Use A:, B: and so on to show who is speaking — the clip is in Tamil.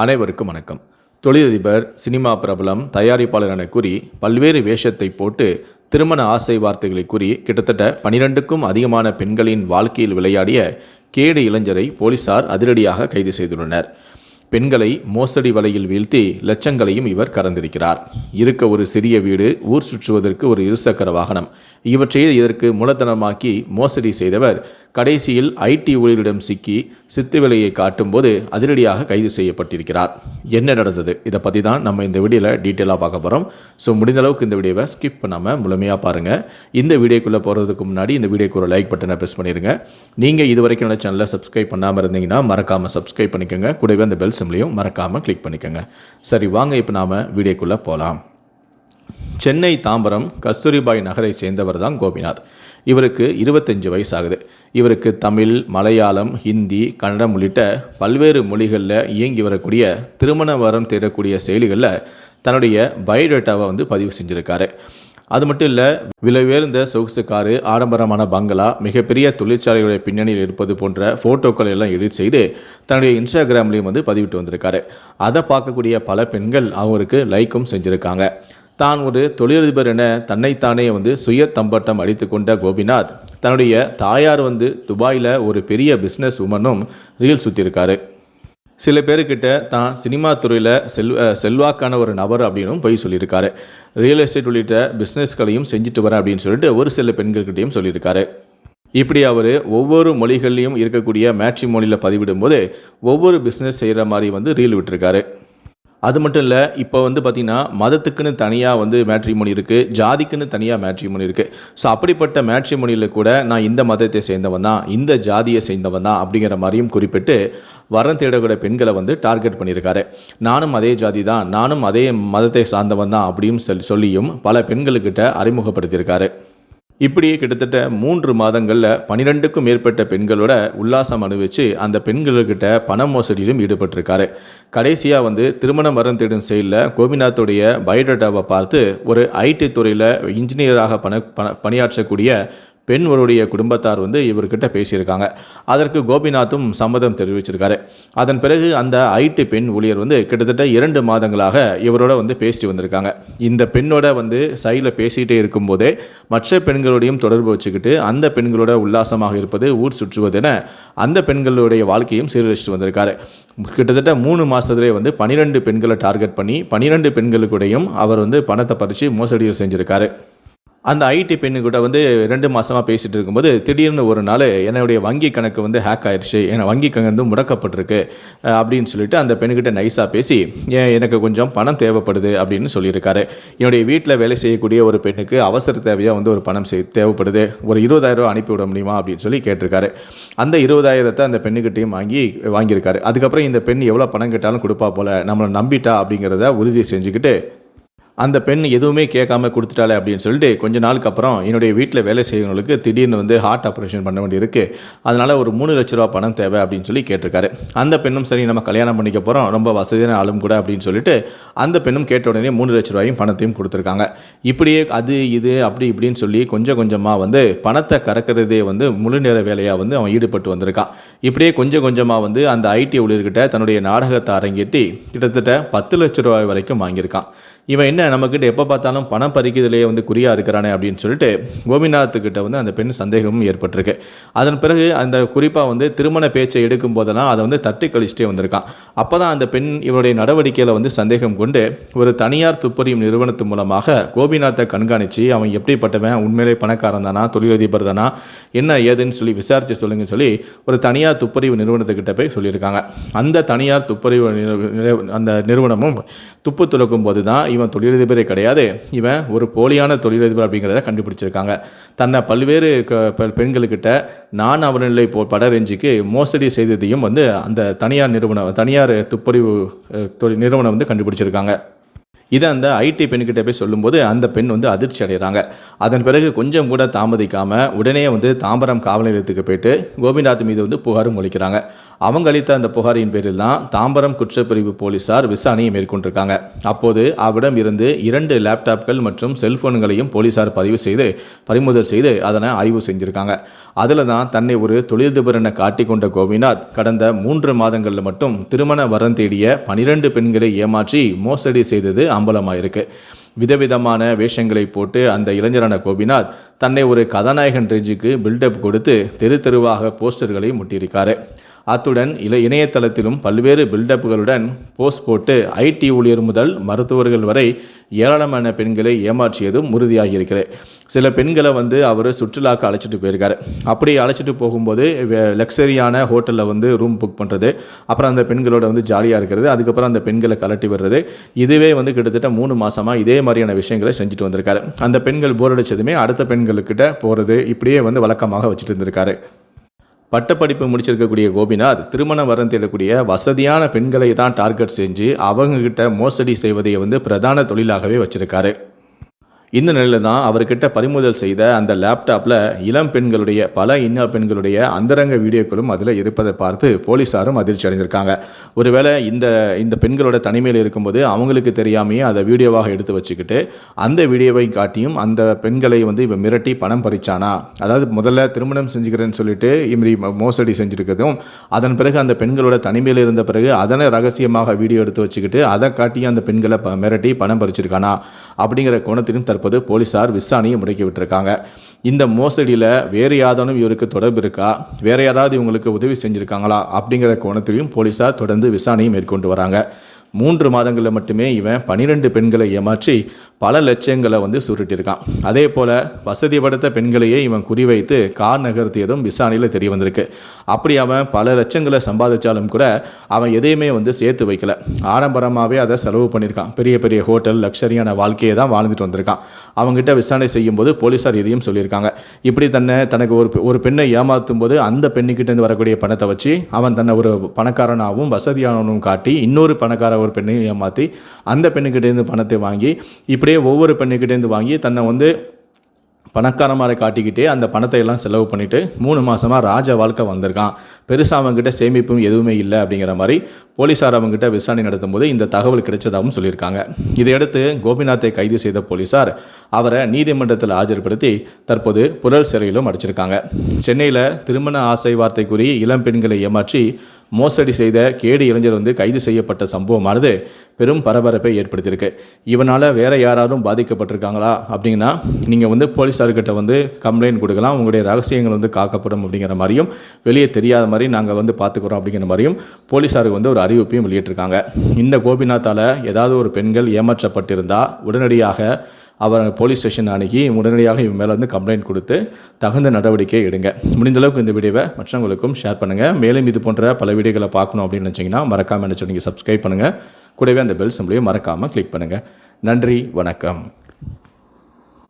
A: அனைவருக்கும் வணக்கம். தொழிலதிபர் சினிமா பிரபலம் தயாரிப்பாளர் என கூறி பல்வேறு வேஷத்தை போட்டு திருமண ஆசை வார்த்தைகளை கூறி கிட்டத்தட்ட பனிரெண்டுக்கும் அதிகமான பெண்களின் வாழ்க்கையில் விளையாடிய கேடு இளைஞரை போலீசார் அதிரடியாக கைது செய்துள்ளனர். பெண்களை மோசடி வலையில் வீழ்த்தி லட்சங்களையும் இவர் கறந்திருக்கிறார். இருக்க ஒரு சிறிய வீடு ஊர் சுற்றுவதற்கு ஒரு இருசக்கர வாகனம். இவற்றையே இதற்கு மூலதனமாக்கி மோசடி செய்தவர் கடைசியில் ஐடி ஊழியரிடம் சிக்கி சித்து விலையை காட்டும்போது அதிரடியாக கைது செய்யப்பட்டிருக்கிறார். என்ன நடந்தது? இதை பற்றி தான் நம்ம இந்த வீடியோவில் டீட்டெயிலாக பார்க்க போகிறோம் ஸோ முடிந்த அளவுக்கு இந்த வீடியோவை ஸ்கிப் பண்ணாமல் முழுமையாக பாருங்கள் இந்த வீடியோக்குள்ளே போகிறதுக்கு முன்னாடி இந்த வீடியோக்கு ஒரு லைக் பட்டனை ப்ரெஸ் பண்ணிடுங்க நீங்கள் இது வரைக்கும் என்னோட சேனலை சப்ஸ்கிரைப் பண்ணாமல் இருந்தீங்கன்னா மறக்காமல் சப்ஸ்கிரைப் பண்ணிக்கோங்க. கூடவே அந்த பெல் சிம்லையும் மறக்காமல் கிளிக் பண்ணிக்கோங்க. சரி வாங்க இப்போ நாம் வீடியோக்குள்ளே போகலாம் சென்னை தாம்பரம் கஸ்தூரிபாய் நகரை சேர்ந்தவர் தான் கோபிநாத். இவருக்கு இருபத்தஞ்சு வயசாகுது. இவருக்கு தமிழ் மலையாளம் ஹிந்தி கன்னடம் உள்ளிட்ட பல்வேறு மொழிகளில் இயங்கி வரக்கூடிய திருமண வரம் தேடக்கூடிய செயலிகளில் தன்னுடைய பயோடேட்டாவை வந்து பதிவு செஞ்சுருக்காரு. அது மட்டும் இல்லை விலை உயர்ந்த சொகுசு காரு ஆடம்பரமான பங்களா மிகப்பெரிய தொழிற்சாலைகளுடைய பின்னணியில் இருப்பது போன்ற ஃபோட்டோக்கள் எல்லாம் எடிட் செய்து தன்னுடைய இன்ஸ்டாகிராம்லேயும் வந்து பதிவிட்டு வந்திருக்காரு. அதை பார்க்கக்கூடிய பல பெண்கள் அவருக்கு லைக்கும் செஞ்சுருக்காங்க. தான் ஒரு தொழிலதிபர் என தன்னைத்தானே வந்து சுய தம்பட்டம் அடித்து கொண்ட கோபிநாத். தன்னுடைய தாயார் வந்து துபாயில் ஒரு பெரிய பிஸ்னஸ் உமனும் ரீல் சுற்றியிருக்காரு சில பேர்கிட்ட தான் சினிமா துறையில் செல் செல்வாக்கான ஒரு நபர் அப்படின்னும் போய் சொல்லியிருக்காரு. ரியல் எஸ்டேட் உள்ளிட்ட பிஸ்னஸ்களையும் செஞ்சுட்டு வரேன் அப்படின்னு சொல்லிட்டு ஒரு சில பெண்கள்கிட்டையும் சொல்லியிருக்காரு. இப்படி அவர் ஒவ்வொரு மொழிகள்லையும் இருக்கக்கூடிய மேட்ரி மொழியில் பதிவிடும்போது ஒவ்வொரு பிஸ்னஸ் செய்கிற மாதிரி வந்து ரீல் விட்டுருக்காரு. அது மட்டும் இல்லை இப்போ வந்து பார்த்திங்கன்னா மதத்துக்குன்னு தனியாக வந்து மேட்ரிமோனி இருக்குது ஜாதிக்குன்னு தனியாக மேட்ரிமோனி இருக்குது ஸோ அப்படிப்பட்ட மேட்ரிமோனியில் கூட நான் இந்த மதத்தை சேர்ந்தவன் தான் இந்த ஜாதியை சேர்ந்தவன் தான் அப்படிங்கிற மாதிரியும் குறிப்பிட்டு வரம் தேடக்கூடிய பெண்களை வந்து டார்கெட் பண்ணியிருக்காரு. நானும் அதே ஜாதி தான் நானும் அதே மதத்தை சார்ந்தவன் தான் அப்படின்னு சொல்லி சொல்லியும் பல பெண்களுக்கிட்ட அறிமுகப்படுத்தியிருக்காரு. இப்படியே கிட்டத்தட்ட மூன்று மாதங்களில் பனிரெண்டுக்கும் மேற்பட்ட பெண்களோட உல்லாசம் அனுபவிச்சு அந்த பெண்கள்கிட்ட பண மோசடியிலும் ஈடுபட்டிருக்காரு. கடைசியாக வந்து திருமணம் வரம் தேடும் செயலில் கோபிநாத்துடைய பயோடேட்டாவை பார்த்து ஒரு ஐடி துறையில் இன்ஜினியராக பண பண பணியாற்றக்கூடிய பெண்வருடைய குடும்பத்தார் வந்து இவர்கிட்ட பேசியிருக்காங்க. அதற்கு கோபிநாத்தும் சம்மதம் தெரிவிச்சிருக்காரு. அதன் பிறகு அந்த ஐடி பெண் ஊழியர் வந்து கிட்டத்தட்ட இரண்டு மாதங்களாக இவரோட வந்து பேசிட்டு வந்திருக்காங்க. இந்த பெண்ணோட வந்து சைடில் பேசிகிட்டே இருக்கும்போதே மற்ற பெண்களோடையும் தொடர்பு வச்சுக்கிட்டு அந்த பெண்களோட உல்லாசமாக இருப்பது ஊர் சுற்றுவதென அந்த பெண்களுடைய வாழ்க்கையும் சீரழிச்சிட்டு வந்திருக்காரு. கிட்டத்தட்ட மூணு மாதத்துலேயே வந்து பனிரெண்டு பெண்களை டார்கெட் பண்ணி பனிரெண்டு பெண்களுக்கூடையும் அவர் வந்து பணத்தை பறித்து மோசடிகள் செஞ்சுருக்காரு. அந்த ஐடி பெண்ணு கூட வந்து ரெண்டு மாதமாக பேசிகிட்டு இருக்கும்போது திடீர்னு ஒரு நாள் என்னுடைய வங்கி கணக்கு வந்து ஹேக் ஆயிடுச்சு என் வங்கி கணக்கு வந்து முடக்கப்பட்டிருக்கு. அப்படின்னு சொல்லிட்டு அந்த பெண்ணுக்கிட்ட நைஸாக பேசி எனக்கு கொஞ்சம் பணம் தேவைப்படுது? அப்படின்னு சொல்லியிருக்காரு. என்னுடைய வீட்டில் வேலை செய்யக்கூடிய ஒரு பெண்ணுக்கு அவசர தேவையாக வந்து ஒரு பணம் செய் தேவைப்படுது. ஒரு இருபதாயிரம் ரூபா அனுப்பி விட முடியுமா? அப்படின்னு சொல்லி கேட்டிருக்காரு. அந்த இருபதாயிரத்தை அந்த பெண்ணுக்கிட்டையும் வாங்கி வாங்கியிருக்காரு. அதுக்கப்புறம் இந்த பெண் எவ்வளோ பணம் கேட்டாலும் கொடுப்பா போல நம்மளை நம்பிட்டா அப்படிங்கிறத உறுதி செஞ்சுக்கிட்டு அந்த பெண் எதுவுமே கேட்காம கொடுத்துட்டாலே அப்படின்னு சொல்லிட்டு கொஞ்ச நாளுக்கு அப்புறம் என்னுடைய வீட்டில் வேலை செய்யறவங்களுக்கு திடீர்னு வந்து ஹார்ட் ஆப்ரேஷன் பண்ண வேண்டியிருக்கு அதனால் ஒரு மூணு லட்ச ரூபா பணம் தேவை அப்படின்னு சொல்லி கேட்டிருக்காரு. அந்த பெண்ணும் சரி நம்ம கல்யாணம் பண்ணிக்க போகிறோம் ரொம்ப வசதியான ஆளும் கூட அப்படின்னு சொல்லிட்டு அந்த பெண்ணும் கேட்ட உடனே மூணு லட்ச ரூபாயும் பணத்தையும் கொடுத்துருக்காங்க. இப்படியே அது இது அப்படி இப்படின்னு சொல்லி கொஞ்சம் கொஞ்சமாக வந்து பணத்தை கறக்கிறதே வந்து முழு நேர வேலையாக வந்து அவன் ஈடுபட்டு வந்திருக்கான். இப்படியே கொஞ்சம் கொஞ்சமாக வந்து அந்த ஐடி ஊழியர்கிட்ட தன்னுடைய நாடகத்தை அரங்கேற்றி கிட்டத்தட்ட பத்து லட்ச ரூபாய் வரைக்கும் வாங்கியிருக்கான். இவன் என்ன நம்மக்கிட்ட எப்போ பார்த்தாலும் பணம் பறிக்கிறதுலேயே வந்து குறியாக இருக்கிறானே அப்படின்னு சொல்லிட்டு கோபிநாத்துக்கிட்ட வந்து அந்த பெண் சந்தேகமும் ஏற்பட்டிருக்கு. அதன் பிறகு அந்த குறிப்பாக வந்து திருமண பேச்சை எடுக்கும் போதெல்லாம் அதை வந்து தட்டி கழிச்சிட்டே வந்திருக்கான். அப்போ தான் அந்த பெண் இவருடைய நடவடிக்கையில் வந்து சந்தேகம் கொண்டு ஒரு தனியார் துப்பறியும் நிறுவனத்து மூலமாக கோபிநாத்தை கண்காணித்து அவன் எப்படிப்பட்டவன் உண்மையிலே பணக்காரன் தானா தொழிலதிபர் தானா என்ன ஏதுன்னு சொல்லி விசாரித்து சொல்லுங்கன்னு சொல்லி ஒரு தனியார் துப்பறிவு நிறுவனத்துக்கிட்ட போய் சொல்லியிருக்காங்க. அந்த தனியார் துப்பறிவு அந்த நிறுவனமும் துப்பு துலக்கும் போது தான் இவன் தொழில் தொழிலதிபரே கிடையாது. இவன் ஒரு போலியான தொழிலதிபர் அப்படிங்கிறத கண்டுபிடிச்சிருக்காங்க. தன்னை பல்வேறு பெ- பெண்களுக்கிட்ட நான் அவநிலை போ பட ரேஞ்சுக்கு மோசடி செய்ததையும் வந்து அந்த தனியார் நிறுவனம் தனியார் துப்பறிவு தொழில் நிறுவனம் வந்து கண்டுபிடிச்சிருக்காங்க. இதை அந்த ஐடி பெண்கிட்ட போய் சொல்லும்போது அந்த பெண் வந்து அதிர்ச்சி அடைகிறாங்க. அதன் பிறகு கொஞ்சம் கூட தாமதிக்காமல் உடனே வந்து தாம்பரம் காவல் நிலையத்துக்கு போயிட்டு கோபிநாத் மீது வந்து புகாரும் அளிக்கிறாங்க. அவங்க அளித்த அந்த புகாரின் பேரில் தான் தாம்பரம் குற்றப்பிரிவு போலீசார் விசாரணையை மேற்கொண்டிருக்காங்க. அப்போது அவரிடம் இருந்து இரண்டு லேப்டாப்கள் மற்றும் செல்போன்களையும் போலீசார் பதிவு செய்து பறிமுதல் செய்து அதனை ஆய்வு செஞ்சுருக்காங்க. அதில் தான் தன்னை ஒரு தொழிலதிபர் என காட்டிக்கொண்ட கோபிநாத் கடந்த மூன்று மாதங்களில் மட்டும் திருமண வரம் தேடிய பனிரெண்டு பெண்களை ஏமாற்றி மோசடி செய்தது அம்பலமாயிருக்கு. விதவிதமான வேஷங்களை போட்டு அந்த இளைஞரான கோபிநாத் தன்னை ஒரு கதாநாயகன் ரேஞ்சுக்கு பில்டப் கொடுத்து தெரு தெருவாக போஸ்டர்களை முட்டியிருக்காரு. அத்துடன் இல இணையதளத்திலும் பல்வேறு பில்டப்புகளுடன் போஸ்ட் போட்டு ஐடி ஊழியர் முதல் மருத்துவர்கள் வரை ஏராளமான பெண்களை ஏமாற்றியதும் உறுதியாகியிருக்கிறது. சில பெண்களை வந்து அவர் சுற்றுலாக்கு அழைச்சிட்டு போயிருக்காரு. அப்படி அழைச்சிட்டு போகும்போது லக்ஸரியான ஹோட்டலில் வந்து ரூம் புக் பண்ணுறது அப்புறம் அந்த பெண்களோட வந்து ஜாலியாக இருக்கிறது அதுக்கப்புறம் அந்த பெண்களை கலட்டி வர்றது இதுவே வந்து கிட்டத்தட்ட மூணு மாதமாக இதே மாதிரியான விஷயங்களை செஞ்சுட்டு வந்திருக்காரு. அந்த பெண்கள் போர் அடித்ததுமே அடுத்த பெண்களுக்கிட்ட போகிறது இப்படியே வந்து வழக்கமாக வச்சுட்டு இருந்திருக்காரு. பட்டப்படிப்பு முடிச்சிருக்கக்கூடிய கோபிநாத் திருமணம் வரம் தேடக்கூடிய வசதியான பெண்களை தான் டார்கெட் செஞ்சு அவங்கக்கிட்ட மோசடி செய்வதை வந்து பிரதான தொழிலாகவே வச்சிருக்காரு. இந்த நிலையில் தான் அவர்கிட்ட பறிமுதல் செய்த அந்த லேப்டாப்பில் இளம் பெண்களுடைய பல இன்ன பெண்களுடைய அந்தரங்க வீடியோக்களும் அதில் இருப்பதை பார்த்து போலீஸாரும் அதிர்ச்சி அடைந்திருக்காங்க. ஒருவேளை இந்த இந்த பெண்களோட தனிமையில் இருக்கும்போது அவங்களுக்கு தெரியாமையே அதை வீடியோவாக எடுத்து வச்சுக்கிட்டு அந்த வீடியோவை காட்டியும் அந்த பெண்களை வந்து இவன் மிரட்டி பணம் பறிச்சானா? அதாவது முதல்ல திருமணம் செஞ்சுக்கிறேன்னு சொல்லிட்டு இம்ரி மோசடி செஞ்சுருக்கதும் அதன் பிறகு அந்த பெண்களோட தனிமையில் இருந்த பிறகு அதனை ரகசியமாக வீடியோ எடுத்து வச்சுக்கிட்டு அதை காட்டி அந்த பெண்களை ப- மிரட்டி பணம் பறிச்சிருக்கானா? அப்படிங்கிற கோணத்திலும் தற்போது போலீசார் விசாரணையை முடக்கி விட்டுருக்காங்க. இந்த மோசடியில் வேறு யாதானும் இவருக்கு தொடர்பு இருக்கா? வேறு யாராவது இவங்களுக்கு உதவி செஞ்சுருக்காங்களா? அப்படிங்கிற கோணத்திலையும் போலீசார் தொடர்ந்து விசாரணையை மேற்கொண்டு வராங்க. மூன்று மாதங்களில் மட்டுமே இவன் பனிரெண்டு பெண்களை ஏமாற்றி பல லட்சங்களை வந்து சுருட்டியிருக்கான். அதே போல் வசதி படுத்த பெண்களையே இவன் குறிவைத்து கார் நகர்த்தியதும் விசாரணையில் தெரிய வந்திருக்கு. அப்படி அவன் பல லட்சங்களை சம்பாதிச்சாலும் கூட அவன் எதையுமே வந்து சேர்த்து வைக்கல. ஆடம்பரமாகவே அதை செலவு பண்ணியிருக்கான். பெரிய பெரிய ஹோட்டல் லக்ஸரியான வாழ்க்கையை தான் வாழ்ந்துட்டு வந்திருக்கான். அவங்ககிட்ட விசாரணை செய்யும்போது போலீஸார் இதையும் சொல்லியிருக்காங்க. இப்படி தன்னை தனக்கு ஒரு ஒரு பெண்ணை ஏமாற்றும் போது அந்த பெண்ணுக்கிட்டேருந்து வரக்கூடிய பணத்தை வச்சு அவன் தன்னை ஒரு பணக்காரனாகவும் வசதியானவனும் காட்டி இன்னொரு பணக்கார ஒரு பெண்ணையும் ஏமாற்றி அந்த பெண்ணுக்கிட்டேருந்து பணத்தை வாங்கி இப்படியே ஒவ்வொரு பெண்ணுக்கிட்டேருந்து வாங்கி தன்னை வந்து பணக்கார மாதிரி காட்டிக்கிட்டே அந்த பணத்தை எல்லாம் செலவு பண்ணிட்டு மூணு மாதமாக ராஜ வாழ்க்கை வந்திருக்கான் பெருசாக அவங்ககிட்ட சேமிப்பும் எதுவுமே இல்லை அப்படிங்கிற மாதிரி போலீஸார் அவங்ககிட்ட விசாரணை நடத்தும் போது இந்த தகவல் கிடைச்சதாகவும் சொல்லியிருக்காங்க. இதையடுத்து கோபிநாத்தை கைது செய்த போலீசார் அவரை நீதிமன்றத்தில் ஆஜர்படுத்தி தற்போது புழல் சிறையிலும் அடிச்சிருக்காங்க. சென்னையில் திருமண ஆசை வார்த்தை கூறி இளம் பெண்களை ஏமாற்றி மோசடி செய்த கேடு இளைஞர் வந்து கைது செய்யப்பட்ட சம்பவமானது பெரும் பரபரப்பை ஏற்படுத்தியிருக்கு. இவனால் வேற யாராலும் பாதிக்கப்பட்டிருக்காங்களா? அப்படின்னா நீங்கள் வந்து போலீஸார்கிட்ட வந்து கம்ப்ளைண்ட் கொடுக்கலாம். உங்களுடைய ரகசியங்கள் வந்து காக்கப்படும் அப்படிங்கிற மாதிரியும் வெளியே தெரியாத மாதிரி நாங்கள் வந்து பார்த்துக்குறோம் அப்படிங்கிற மாதிரியும் போலீஸாருக்கு வந்து ஒரு அறிவிப்பையும் வெளியிட்டிருக்காங்க. இந்த கோபிநாத்தால் ஏதாவது ஒரு பெண்கள் ஏமாற்றப்பட்டிருந்தால் உடனடியாக அவர் போலீஸ் ஸ்டேஷன் அணுகி உடனடியாக இவன் மேலே வந்து கம்ப்ளைண்ட் கொடுத்து தகுந்த நடவடிக்கை எடுங்க. முடிந்தளவுக்கு இந்த வீடியோவை மற்றவங்களுக்கும் ஷேர் பண்ணுங்கள் மேலும் இது போன்ற பல வீடியோகளை பார்க்கணும் அப்படின்னு நினச்சிங்கன்னா மறக்காமல் நினச்சி நீங்கள் சப்ஸ்கிரைப் பண்ணுங்கள் கூடவே அந்த பெல் சிம்பிளையும் மறக்காமல் கிளிக் பண்ணுங்கள் நன்றி வணக்கம்.